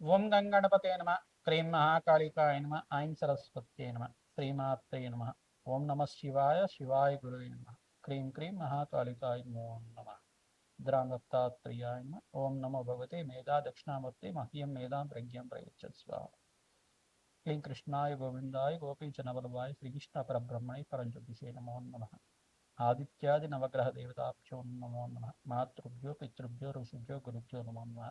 ఓం గంగణపతే నమ. క్రీం మహాకాళికాయ నమ. ఐం సరస్వత్యే నమ. శ్రీమాత్రే నమ. ఓం నమ శివాయ శివాయ గురువే నమ. క్రీం క్రీం మహాకాళికాయ నమో నమ. ద్రాంగత్తాత్రియాయ నమ. ఓం నమో భగవతే మేధా దక్షిణామూర్తి మహ్యం మేధాం ప్రజ్ఞం ప్రయచ్చస్వ. క్లీం కృష్ణాయ గోవిందాయ గోపీచనవల్లభాయ శ్రీకృష్ణ పరబ్రహ్మణి పరంజ్యోతిషే నమో నమ. ఆదిత్యాది నవగ్రహ దేవతాభ్యో నమో నమ. మాతృభ్యో పితృభ్యో ఋషిభ్యో గురుభ్యో నమో నమ.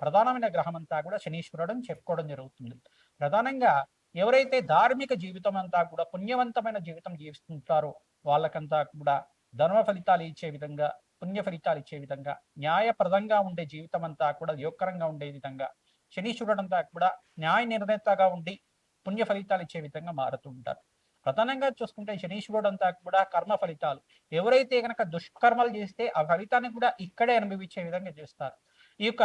ప్రధానమైన గ్రహం అంతా కూడా శనీశ్వరుడు అని చెప్పుకోవడం జరుగుతుంది. ప్రధానంగా ఎవరైతే ధార్మిక జీవితం అంతా కూడా పుణ్యవంతమైన జీవితం జీవిస్తుంటారో వాళ్ళకంతా కూడా ధర్మ ఫలితాలు ఇచ్చే విధంగా పుణ్య ఫలితాలు ఇచ్చే విధంగా న్యాయప్రదంగా ఉండే జీవితం అంతా కూడా యోగకరంగా ఉండే విధంగా శనీశ్వరుడు అంతా కూడా న్యాయ నిర్ణేతగా ఉండి పుణ్య ఫలితాలు ఇచ్చే విధంగా మారుతూ ఉంటారు. ప్రధానంగా చూసుకుంటే శనీశ్వరుడు అంతా కూడా కర్మ ఫలితాలు. ఎవరైతే గనక దుష్కర్మలు చేస్తే ఆ ఫలితాన్ని కూడా ఇక్కడే అనుభవించే విధంగా చేస్తారు. ఈ యొక్క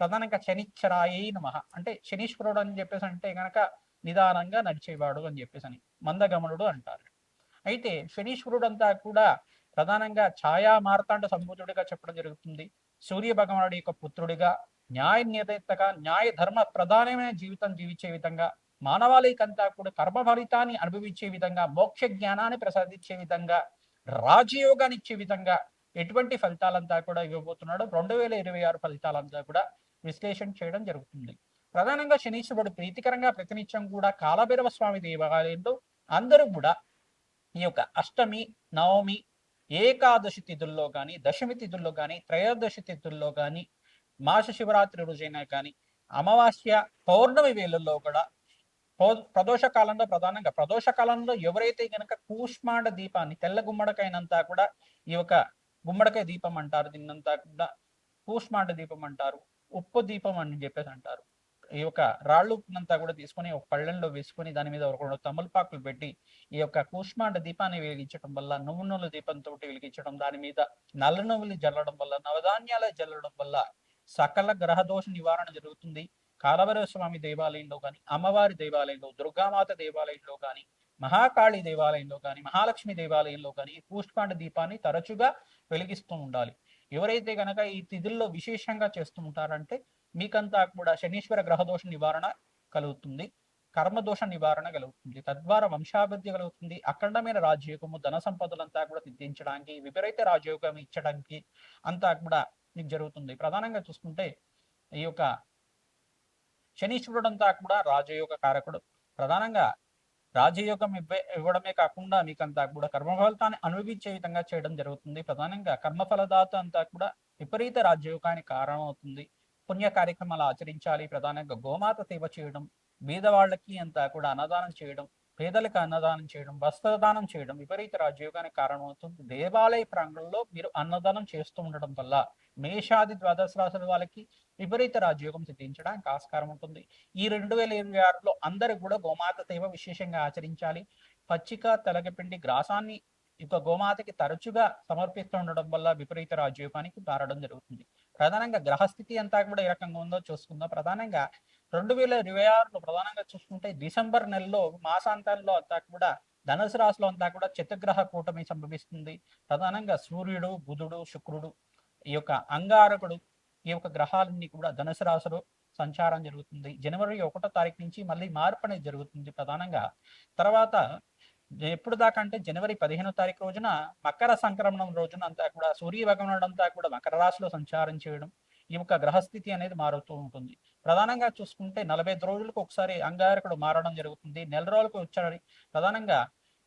ప్రధానంగా శనిచ్చరాయి నమ. అంటే శనీశ్వరుడు అని చెప్పేసి అంటే గనక నిదానంగా నడిచేవాడు అని చెప్పేసి అని మందగమనుడు అంటారు. అయితే శనీశ్వరుడు అంతా కూడా ప్రధానంగా ఛాయా మార్తాండ సంబూతుడిగా చెప్పడం జరుగుతుంది. సూర్య భగవానుడి యొక్క పుత్రుడిగా న్యాయ నిర్ణేతగా న్యాయ ధర్మ ప్రధానమైన జీవితం జీవించే విధంగా మానవాళికంతా కూడా కర్మ ఫలితాన్ని అనుభవించే విధంగా మోక్ష జ్ఞానాన్ని ప్రసాదించే విధంగా రాజయోగాన్ని ఇచ్చే విధంగా ఎటువంటి ఫలితాలంతా కూడా ఇవ్వబోతున్నాడు. రెండు వేల ఇరవై ఆరు ఫలితాలంతా కూడా విశ్లేషణ చేయడం జరుగుతుంది. ప్రధానంగా శనీశ్వరుడు ప్రీతికరంగా ప్రతినిత్యం కూడా కాలభైరవ స్వామి దేవాలయంలో అందరూ కూడా ఈ యొక్క అష్టమి నవమి ఏకాదశి తిథుల్లో కానీ దశమి తిథుల్లో కానీ త్రయోదశి తిథుల్లో కానీ మాస శివరాత్రి రోజైనా కానీ అమావాస్య పౌర్ణమి వేళల్లో కూడా పౌ- ప్రదోష కాలంలో ప్రధానంగా ప్రదోష కాలంలో ఎవరైతే గనక కూష్మాండ దీపాన్ని తెల్ల గుమ్మడికైనంతా కూడా ఈ యొక్క గుమ్మడికాయ దీపం అంటారు దీన్నంతా కూడా కూష్మాండ దీపం అంటారు. ఉప్పు దీపం అని చెప్పేసి అంటారు. ఈ యొక్క రాళ్ళు ఉప్పునంతా కూడా తీసుకొని ఒక పళ్ళెంలో వేసుకొని దాని మీద ఒక రెండు తమలపాకులు పెట్టి ఈ యొక్క కూష్మాండ దీపాన్ని వెలిగించడం వల్ల నువ్వు నూనెల దీపంతో వెలిగించడం దాని మీద నల్ల నువ్వులు జల్లడం వల్ల నవధాన్యాలు జల్లడం వల్ల సకల గ్రహ దోష నివారణ జరుగుతుంది. కాలభైరవ స్వామి దేవాలయంలో కానీ అమ్మవారి దేవాలయంలో దుర్గామాత దేవాలయంలో కానీ మహాకాళి దేవాలయంలో కానీ మహాలక్ష్మి దేవాలయంలో కానీ కూష్మాండ దీపాన్ని తరచుగా వెలిగిస్తూ ఉండాలి. ఎవరైతే గనక ఈ తిథుల్లో విశేషంగా చేస్తూ ఉంటారంటే మీకంతా కూడా శనీశ్వర గ్రహదోష నివారణ కలుగుతుంది కర్మదోష నివారణ కలుగుతుంది తద్వారా వంశాభివృద్ధి కలుగుతుంది అఖండమైన రాజయోగము ధన సంపదలంతా కూడా సిద్ధించడానికి విపరీత రాజయోగం ఇచ్చడానికి అంతా కూడా మీకు జరుగుతుంది. ప్రధానంగా చూసుకుంటే ఈ యొక్క శనీశ్వరుడు అంతా కూడా రాజయోగ కారకుడు. ప్రధానంగా రాజయోగం ఇవ్వ ఇవ్వడమే కాకుండా మీకంతా కూడా కర్మఫలితాన్ని అనుభవించే విధంగా చేయడం జరుగుతుంది. ప్రధానంగా కర్మఫలదాత అంతా కూడా విపరీత రాజయోగానికి కారణం అవుతుంది పుణ్య కార్యక్రమాలు ఆచరించాలి. ప్రధానంగా గోమాత సేవ చేయడం బీదవాళ్ళకి అంతా కూడా అన్నదానం చేయడం పేదలకు అన్నదానం చేయడం వస్త్రదానం చేయడం విపరీత రాజయోగానికి కారణమవుతుంది. దేవాలయ ప్రాంగణంలో మీరు అన్నదానం చేస్తూ ఉండడం వల్ల మేషాది ద్వాదశ రాశుల వాళ్ళకి విపరీత రాజయోగం సిద్ధించడానికి ఆస్కారం ఉంటుంది. ఈ రెండు వేల ఇరవై ఆరులో అందరూ కూడా గోమాత సేవ విశేషంగా ఆచరించాలి. పచ్చిక తెలగపిండి గ్రాసాన్ని ఇక గోమాతకి తరచుగా సమర్పిస్తూ ఉండడం వల్ల విపరీత రాజయోగానికి మారడం జరుగుతుంది. ప్రధానంగా గ్రహస్థితి అంతా కూడా ఏ రకంగా ఉందో చూసుకుందాం. ప్రధానంగా రెండు వేల ఇరవై ఆరులో ప్రధానంగా చూసుకుంటే డిసెంబర్ నెలలో మాసాంతంలో అంతా కూడా ధనుసు రాశిలో అంతా కూడా చిత్తగ్రహ కూటమి సంభవిస్తుంది. ప్రధానంగా సూర్యుడు బుధుడు శుక్రుడు ఈ యొక్క అంగారకుడు ఈ యొక్క గ్రహాలన్నీ కూడా ధనుసు రాశిలో సంచారం జరుగుతుంది. జనవరి ఒకటో తారీఖు నుంచి మళ్ళీ మార్పు అనేది జరుగుతుంది ప్రధానంగా. తర్వాత ఎప్పుడు దాకా అంటే జనవరి పదిహేనో తారీఖు రోజున మకర సంక్రమణం రోజున అంతా కూడా సూర్య భగవానుడు అంతా కూడా మకర రాశిలో సంచారం చేయడం ఈ యొక్క గ్రహస్థితి అనేది మారుతూ ఉంటుంది. ప్రధానంగా చూసుకుంటే నలభై ఐదు రోజులకు ఒకసారి అంగారకుడు మారడం జరుగుతుంది. నెల రోజులకు వచ్చారు ప్రధానంగా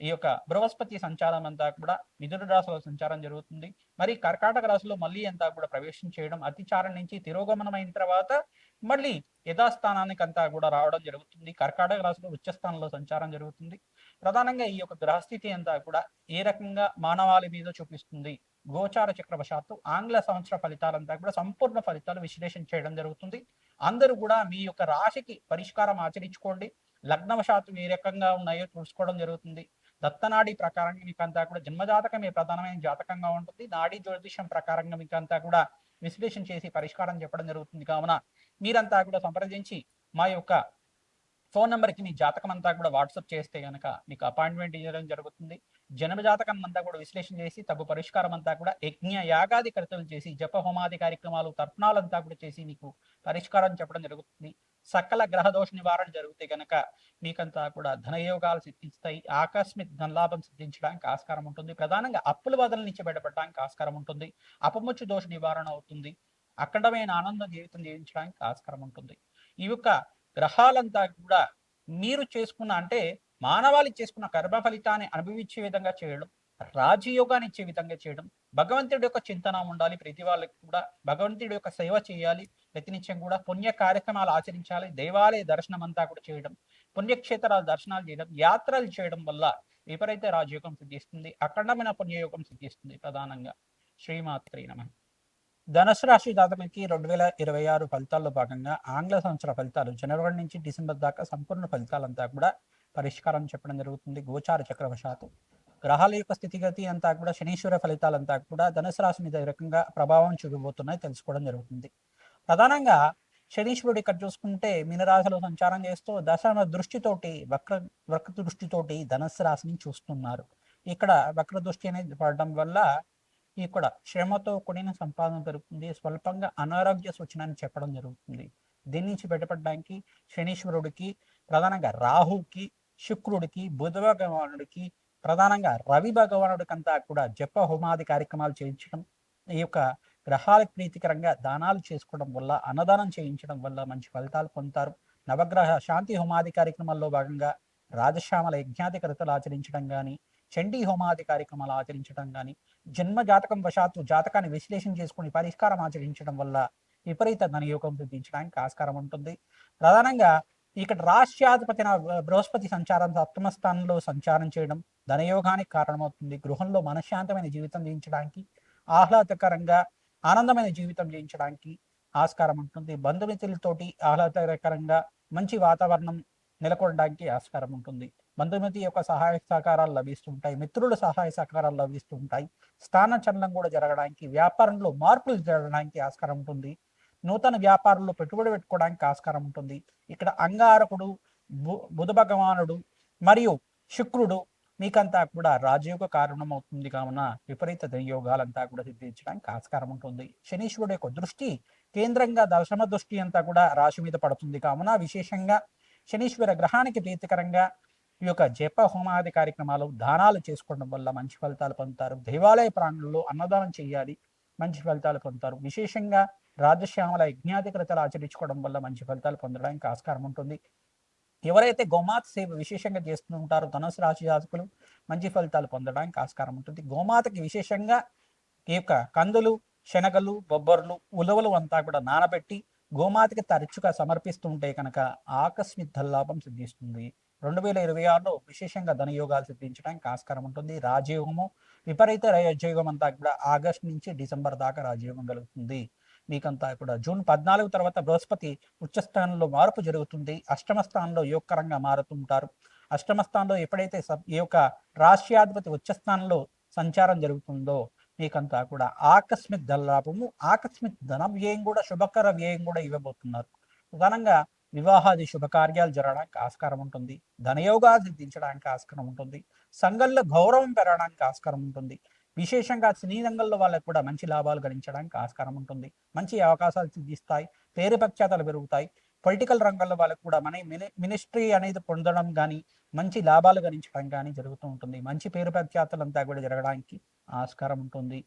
ఈ యొక్క బృహస్పతి సంచారం అంతా కూడా మిథున రాశిలో సంచారం జరుగుతుంది. మరి కర్కాటక రాశిలో మళ్ళీ అంతా కూడా ప్రవేశం చేయడం అతిచారం నుంచి తిరోగమనమైన తర్వాత మళ్ళీ యథాస్థానానికి అంతా కూడా రావడం జరుగుతుంది. కర్కాటక రాశిలో ఉచ్చస్థానంలో సంచారం జరుగుతుంది. ప్రధానంగా ఈ యొక్క గ్రహస్థితి అంతా కూడా ఏ రకంగా మానవాళి మీద చూపిస్తుంది? గోచార చక్రవశాత్తు ఆంగ్ల సంవత్సర ఫలితాలంతా కూడా సంపూర్ణ ఫలితాలు విశ్లేషణ చేయడం జరుగుతుంది. అందరూ కూడా మీ యొక్క రాశికి పరిష్కారం ఆచరించుకోండి. లగ్నవశాత్తు ఏ రకంగా ఉన్నాయో చూసుకోవడం జరుగుతుంది. దత్తనాడి ప్రకారంగా మీకు అంతా కూడా జన్మజాతకమే ప్రధానమైన జాతకంగా ఉంటుంది. నాడీ జ్యోతిషం ప్రకారంగా మీకు అంతా కూడా విశ్లేషణ చేసి పరిష్కారం చెప్పడం జరుగుతుంది. కావున మీరంతా కూడా సంప్రదించి మా యొక్క ఫోన్ నెంబర్కి మీ జాతకం అంతా కూడా వాట్సాప్ చేస్తే కనుక మీకు అపాయింట్మెంట్ ఇవ్వడం జరుగుతుంది. జన్మ జాతకం అంతా కూడా విశ్లేషణ చేసి తగు పరిష్కారం అంతా కూడా యజ్ఞ యాగాది కర్తలు చేసి జప హోమాది కార్యక్రమాలు తర్పణాలంతా కూడా చేసి మీకు పరిష్కారం చెప్పడం జరుగుతుంది. సకల గ్రహ దోష నివారణ జరిగితే గనక మీకంతా కూడా ధనయోగాలు సిద్ధిస్తాయి. ఆకస్మిక ధనలాభం సిద్ధించడానికి ఆస్కారం ఉంటుంది. ప్రధానంగా అప్పుల వదల నుంచి బయటపడడానికి ఆస్కారం ఉంటుంది. అపముచ్చు దోష నివారణ అవుతుంది. అఖండమైన ఆనంద జీవితం జీవించడానికి ఆస్కారం ఉంటుంది. ఈ యొక్క గ్రహాలంతా కూడా మీరు చేసుకున్న అంటే మానవాళి చేసుకున్న కర్మ ఫలితాన్ని అనుభవించే విధంగా చేయడం రాజయోగాన్ని ఇచ్చే విధంగా చేయడం. భగవంతుడి యొక్క చింతన ఉండాలి. ప్రతి వాళ్ళకి కూడా భగవంతుడి యొక్క సేవ చేయాలి. ప్రతినిత్యం కూడా పుణ్య కార్యక్రమాలు ఆచరించాలి. దేవాలయ దర్శనం అంతా కూడా చేయడం. పుణ్యక్షేత్రాల దర్శనాలు చేయడం. యాత్రలు చేయడం వల్ల విపరీత రాజయోగం సిద్ధిస్తుంది. అఖండమైన పుణ్యయోగం సిద్ధిస్తుంది ప్రధానంగా. శ్రీమాత్రి నమ. ధనుసు రాశి జాతకులకి రెండు వేల ఇరవై ఆరు ఫలితాల్లో భాగంగా ఆంగ్ల సంవత్సర ఫలితాలు జనవరి నుంచి డిసెంబర్ దాకా సంపూర్ణ ఫలితాలంతా కూడా పరిష్కారం చెప్పడం జరుగుతుంది. గోచార చక్రవశాత్తు. గ్రహాల యొక్క స్థితిగతి అంతా కూడా శనీశ్వర ఫలితాలంతా కూడా ధనుసు రాశి మీద రకంగా ప్రభావం చూపబోతున్నాయి తెలుసుకోవడం జరుగుతుంది. ప్రధానంగా శనీశ్వరుడు ఇక్కడ చూసుకుంటే మీనరాశిలో సంచారం చేస్తూ దశమ దృష్టితోటి వక్ర వక్ర దృష్టితోటి ధనుసు రాశిని చూస్తున్నారు. ఇక్కడ వక్ర దృష్టి అనేది పడడం వల్ల ఇక్కడ శ్రమతో కూడిన సంపాదన పెరుగుతుంది స్వల్పంగా అనారోగ్య సూచనని చెప్పడం జరుగుతుంది. దీని నుంచి బయటపడడానికి శనీశ్వరుడికి ప్రధానంగా రాహుకి శుక్రుడికి బుధవగవానుడికి ప్రధానంగా రవి భగవానుడికంతా కూడా జప హోమాది కార్యక్రమాలు చేయించడం ఈ యొక్క గ్రహాలకు ప్రీతికరంగా దానాలు చేసుకోవడం వల్ల అన్నదానం చేయించడం వల్ల మంచి ఫలితాలు పొందుతారు. నవగ్రహ శాంతి హోమాది కార్యక్రమాల్లో భాగంగా రాజశ్యామల యజ్ఞాధికరతలు ఆచరించడం కానీ చండీ హోమాది కార్యక్రమాలు ఆచరించడం కానీ జన్మ జాతకం వశాత్తు జాతకాన్ని విశ్లేషణ చేసుకుని పరిష్కారం ఆచరించడం వల్ల విపరీత ధనయోగం సిద్ధించడానికి ఆస్కారం ఉంటుంది. ప్రధానంగా ఇక్కడ రాష్ట్రాధిపతి బృహస్పతి సంచారం సప్తమ స్థానంలో సంచారం చేయడం ధనయోగానికి కారణమవుతుంది. గృహంలో మనశ్శాంతమైన జీవితం జీవించడానికి ఆహ్లాదకరంగా ఆనందమైన జీవితం జీవించడానికి ఆస్కారం ఉంటుంది. బంధుమిత్రులతోటి ఆహ్లాదకరంగా మంచి వాతావరణం నెలకొనడానికి ఆస్కారం ఉంటుంది. బంధుమితి యొక్క సహాయ సహకారాలు లభిస్తుంటాయి మిత్రుల సహాయ సహకారాలు లభిస్తుంటాయి స్థానచలనం కూడా జరగడానికి వ్యాపారంలో మార్పులు జరగడానికి ఆస్కారం ఉంటుంది. నూతన వ్యాపారంలో పెట్టుబడి పెట్టుకోవడానికి ఆస్కారం ఉంటుంది. ఇక్కడ అంగారకుడు బుధ భగవానుడు మరియు శుక్రుడు మీకంతా కూడా రాజయోగ కారణం అవుతుంది కావున విపరీత యోగాలంతా కూడా సిద్ధించడానికి ఆస్కారం ఉంటుంది. శనీశ్వరుడు యొక్క దృష్టి కేంద్రంగా దశమ దృష్టి అంతా కూడా రాశి మీద పడుతుంది కావున విశేషంగా శనీశ్వర గ్రహానికి ప్రీతికరంగా ఈ యొక్క జప హోమాది కార్యక్రమాలు దానాలు చేసుకోవడం వల్ల మంచి ఫలితాలు పొందుతారు. దేవాలయ ప్రాంగణంలో అన్నదానం చేయాలి. మంచి ఫలితాలు పొందుతారు. విశేషంగా రాజశ్యామల యజ్ఞాధికృతలు ఆచరించుకోవడం వల్ల మంచి ఫలితాలు పొందడానికి ఆస్కారం ఉంటుంది. ఎవరైతే గోమాత సేవ విశేషంగా చేస్తూ ఉంటారో ధనుసు రాశి జాతకులు మంచి ఫలితాలు పొందడానికి ఆస్కారం ఉంటుంది. గోమాతకి విశేషంగా ఈ యొక్క కందులు శనగలు బొబ్బర్లు ఉలవలు అంతా కూడా నానబెట్టి గోమాతకి తరచుగా సమర్పిస్తుంటే కనుక ఆకస్మిక ధల్లాభం సిద్ధిస్తుంది. రెండు వేల ఇరవై ఆరులో విశేషంగా ధనయోగాలు సిద్ధించడానికి ఆస్కారం ఉంటుంది. రాజయోగము విపరీత రాజయోగం అంతా కూడా ఆగస్ట్ నుంచి డిసెంబర్ దాకా రాజయోగం కలుగుతుంది. మీకంతా కూడా జూన్ పద్నాలుగు తర్వాత బృహస్పతి ఉచ్చస్థానంలో మార్పు జరుగుతుంది. అష్టమ స్థానంలో యోగకరంగా మారుతుంటారు. అష్టమ స్థానంలో ఎప్పుడైతే ఈ యొక్క రాష్ట్రాధిపతి ఉచ్చస్థానంలో సంచారం జరుగుతుందో మీకంతా కూడా ఆకస్మిక్ ధనలాభము ఆకస్మిక్ ధన వ్యయం కూడా శుభకర వ్యయం కూడా ఇవ్వబోతున్నారు. ప్రధానంగా వివాహాది శుభకార్యాలు జరగడానికి ఆస్కారం ఉంటుంది. ధనయోగాలు సిద్ధించడానికి ఆస్కారం ఉంటుంది. సంఘంలో గౌరవం పెరగడానికి ఆస్కారం ఉంటుంది. విశేషంగా సినీ రంగంలో వాళ్ళకు కూడా మంచి లాభాలు గడించడానికి ఆస్కారం ఉంటుంది. మంచి అవకాశాలు సిద్ధిస్తాయి. పేరు ప్రఖ్యాతలు పెరుగుతాయి. పొలిటికల్ రంగంలో వాళ్ళకు కూడా మన మినిస్ట్రీ అనేది పొందడం కానీ మంచి లాభాలు గణించడం కానీ జరుగుతూ ఉంటుంది. మంచి పేరు ప్రఖ్యాతలు అంతా కూడా జరగడానికి ఆస్కారం ఉంటుంది.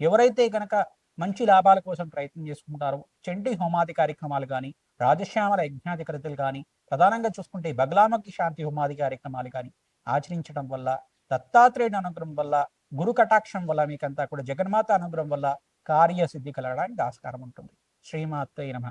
ఎవరైతే కనుక మంచి లాభాల కోసం ప్రయత్నం చేసుకుంటారో చెంటి హోమాది కార్యక్రమాలు కానీ రాజశ్యామల యజ్ఞాధికృతులు కానీ ప్రధానంగా చూసుకుంటే బగలామకి శాంతి హోమాది కార్యక్రమాలు కానీ ఆచరించడం వల్ల దత్తాత్రేయుని అనుగ్రహం వల్ల గురు కటాక్షం వల్ల మీకంతా కూడా జగన్మాత అనుగ్రహం వల్ల కార్యసిద్ధి కలగడానికి ఆస్కారం ఉంటుంది. శ్రీమాత్రే నమ.